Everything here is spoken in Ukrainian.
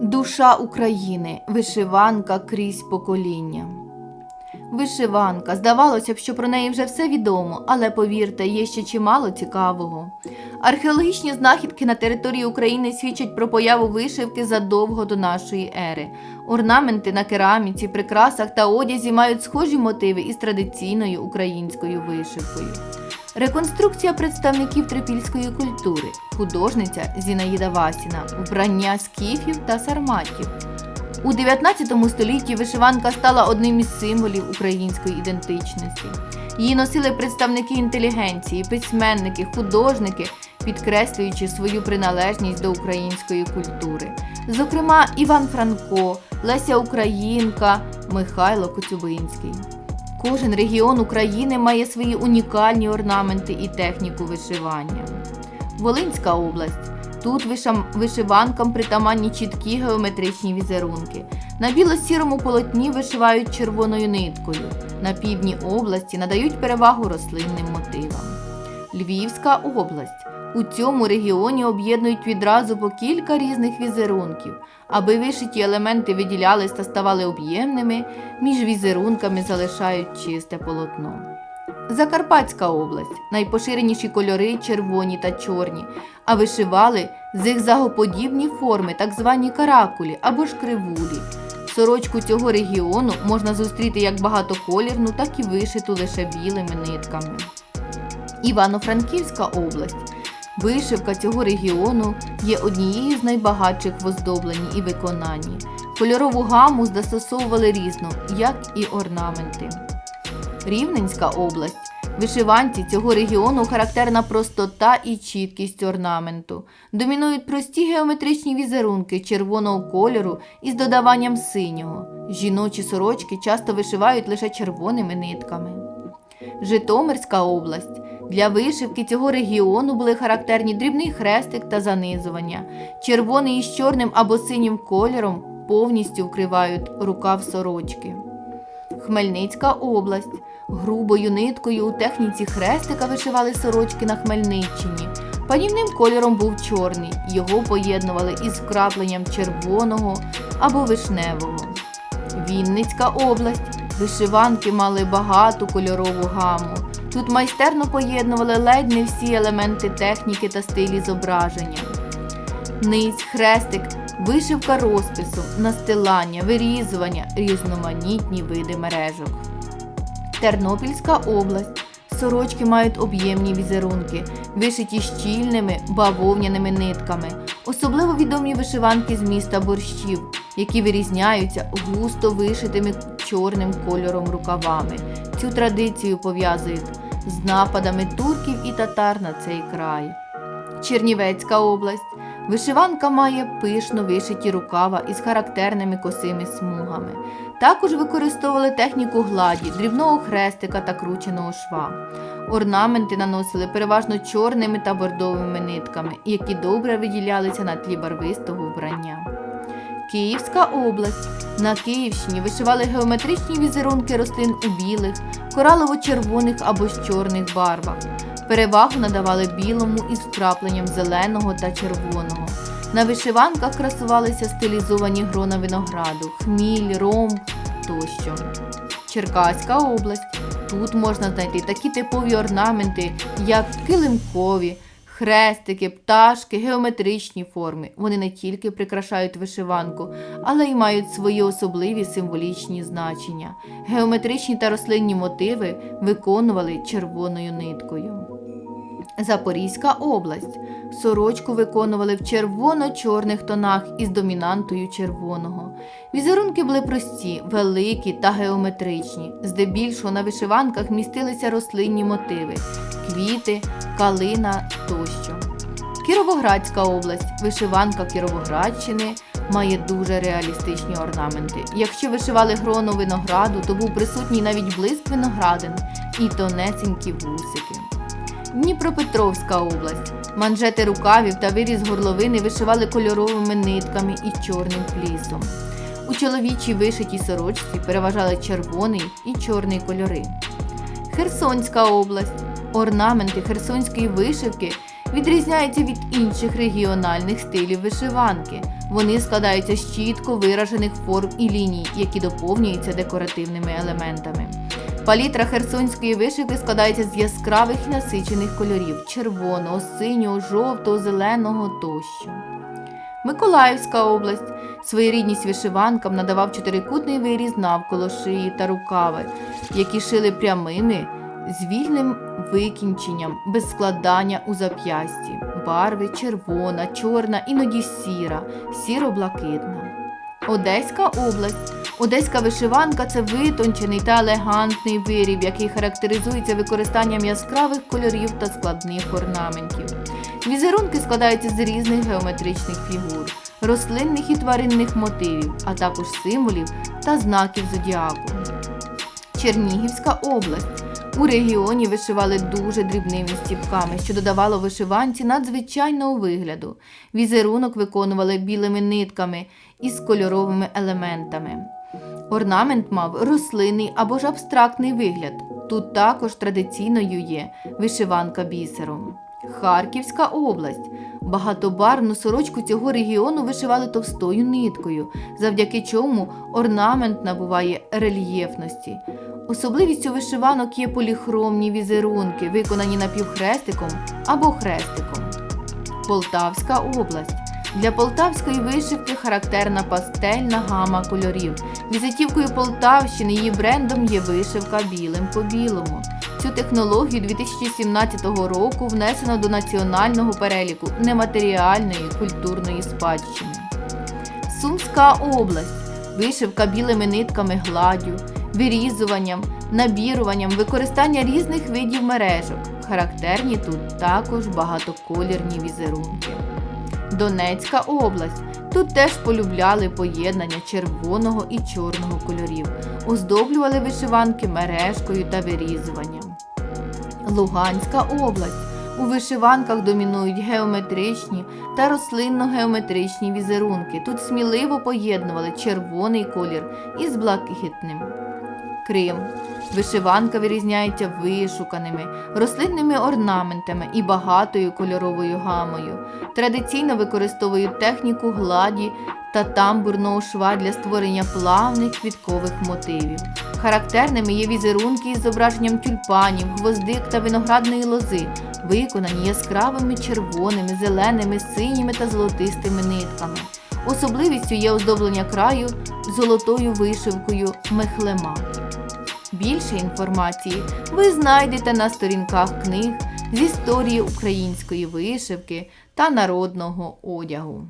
Душа України, вишиванка крізь покоління. Вишиванка. Здавалося б, що про неї вже все відомо, але повірте, є ще чимало цікавого. Археологічні знахідки на території України свідчать про появу вишивки задовго до нашої ери. Орнаменти на кераміці, прикрасах та одязі мають схожі мотиви із традиційною українською вишивкою. Реконструкція представників трипільської культури, художниця Зінаїда Васіна, вбрання скіфів та сарматів. У 19 столітті вишиванка стала одним із символів української ідентичності. Її носили представники інтелігенції, письменники, художники, підкреслюючи свою приналежність до української культури. Зокрема, Іван Франко, Леся Українка, Михайло Коцюбинський. Кожен регіон України має свої унікальні орнаменти і техніку вишивання. Волинська область. Тут вишиванкам притаманні чіткі геометричні візерунки. На біло-сірому полотні вишивають червоною ниткою. На півдні області надають перевагу рослинним мотивам. Львівська область. У цьому регіоні об'єднують відразу по кілька різних візерунків. Аби вишиті елементи виділялись та ставали об'ємними, між візерунками залишають чисте полотно. Закарпатська область. Найпоширеніші кольори червоні та чорні, а вишивали зигзагоподібні форми, так звані каракулі або ж кривулі. Сорочку цього регіону можна зустріти як багатоколірну, так і вишиту лише білими нитками. Івано-Франківська область. Вишивка цього регіону є однією з найбагатших в оздобленні і виконанні. Кольорову гаму застосовували різну, як і орнаменти. Рівненська область. Вишиванці цього регіону характерна простота і чіткість орнаменту. Домінують прості геометричні візерунки червоного кольору із додаванням синього. Жіночі сорочки часто вишивають лише червоними нитками. Житомирська область. Для вишивки цього регіону були характерні дрібний хрестик та занизування. Червоний із чорним або синім кольором повністю вкривають рукав сорочки. Хмельницька область. Грубою ниткою у техніці хрестика вишивали сорочки на Хмельниччині. Панівним кольором був чорний, його поєднували із вкрапленням червоного або вишневого. Вінницька область. Вишиванки мали багату кольорову гаму. Тут майстерно поєднували ледь не всі елементи техніки та стилі зображення. Ниць, хрестик, вишивка розпису, настилання, вирізування, різноманітні види мережок. Тернопільська область. Сорочки мають об'ємні візерунки, вишиті щільними бавовняними нитками. Особливо відомі вишиванки з міста борщів, які вирізняються густо вишитими чорним кольором рукавами. Цю традицію пов'язують з нападами турків і татар на цей край. Чернівецька область. Вишиванка має пишно вишиті рукава із характерними косими смугами. Також використовували техніку гладі, дрібного хрестика та крученого шва. Орнаменти наносили переважно чорними та бордовими нитками, які добре виділялися на тлі барвистого вбрання. Київська область. На Київщині вишивали геометричні візерунки рослин у білих, коралово-червоних або ж чорних барвах. Перевагу надавали білому із вкрапленням зеленого та червоного. На вишиванках красувалися стилізовані грона винограду, хміль, ромб тощо. Черкаська область. Тут можна знайти такі типові орнаменти, як килимкові, хрестики, пташки, геометричні форми. Вони не тільки прикрашають вишиванку, але й мають свої особливі символічні значення. Геометричні та рослинні мотиви виконували червоною ниткою. Запорізька область. Сорочку виконували в червоно-чорних тонах із домінантою червоного. Візерунки були прості, великі та геометричні. Здебільшого на вишиванках містилися рослинні мотиви квіти, калина тощо. Кіровоградська область. Вишиванка Кіровоградщини має дуже реалістичні орнаменти. Якщо вишивали грону винограду, то був присутній навіть блиск виноградин і тонесенькі вусики. Дніпропетровська область. Манжети рукавів та виріз горловини вишивали кольоровими нитками і чорним плісом. У чоловічій вишитій сорочці переважали червоний і чорний кольори. Херсонська область. Орнаменти херсонської вишивки відрізняються від інших регіональних стилів вишиванки. Вони складаються з чітко виражених форм і ліній, які доповнюються декоративними елементами. Палітра херсонської вишивки складається з яскравих і насичених кольорів червоного, синього, жовтого, зеленого тощо. Миколаївська область своєрідність вишиванкам надавав чотирикутний виріз навколо шиї та рукави, які шили прямими з вільним викінченням, без складання у зап'ясті, барви червона, чорна, іноді сіра, сіро-блакитна. Одеська область. Одеська вишиванка це витончений та елегантний виріб, який характеризується використанням яскравих кольорів та складних орнаментів. Візерунки складаються з різних геометричних фігур, рослинних і тваринних мотивів, а також символів та знаків зодіаку. Чернігівська область. У регіоні вишивали дуже дрібними стіпками, що додавало вишиванці надзвичайного вигляду. Візерунок виконували білими нитками із кольоровими елементами. Орнамент мав рослинний або ж абстрактний вигляд. Тут також традиційною є вишиванка бісером. Харківська область. Багатобарвну сорочку цього регіону вишивали товстою ниткою, завдяки чому орнамент набуває рельєфності. Особливістю вишиванок є поліхромні візерунки, виконані напівхрестиком або хрестиком. Полтавська область. Для полтавської вишивки характерна пастельна гама кольорів. Візитівкою Полтавщини її брендом є вишивка білим по білому. Цю технологію 2017 року внесено до національного переліку нематеріальної культурної спадщини. Сумська область. Вишивка білими нитками гладдю, вирізуванням, набіруванням, використання різних видів мережок. Характерні тут також багатоколірні візерунки. Донецька область. Тут теж полюбляли поєднання червоного і чорного кольорів, оздоблювали вишиванки мережкою та вирізуванням. Луганська область. У вишиванках домінують геометричні та рослинно-геометричні візерунки. Тут сміливо поєднували червоний колір із блакитним. Крим. Вишиванка вирізняється вишуканими, рослинними орнаментами і багатою кольоровою гамою. Традиційно використовують техніку гладі та тамбурного шва для створення плавних квіткових мотивів. Характерними є візерунки із зображенням тюльпанів, гвоздик та виноградної лози, виконані яскравими червоними, зеленими, синіми та золотистими нитками. Особливістю є оздоблення краю золотою вишивкою мехлема. Більше інформації ви знайдете на сторінках книг з історії української вишивки та народного одягу.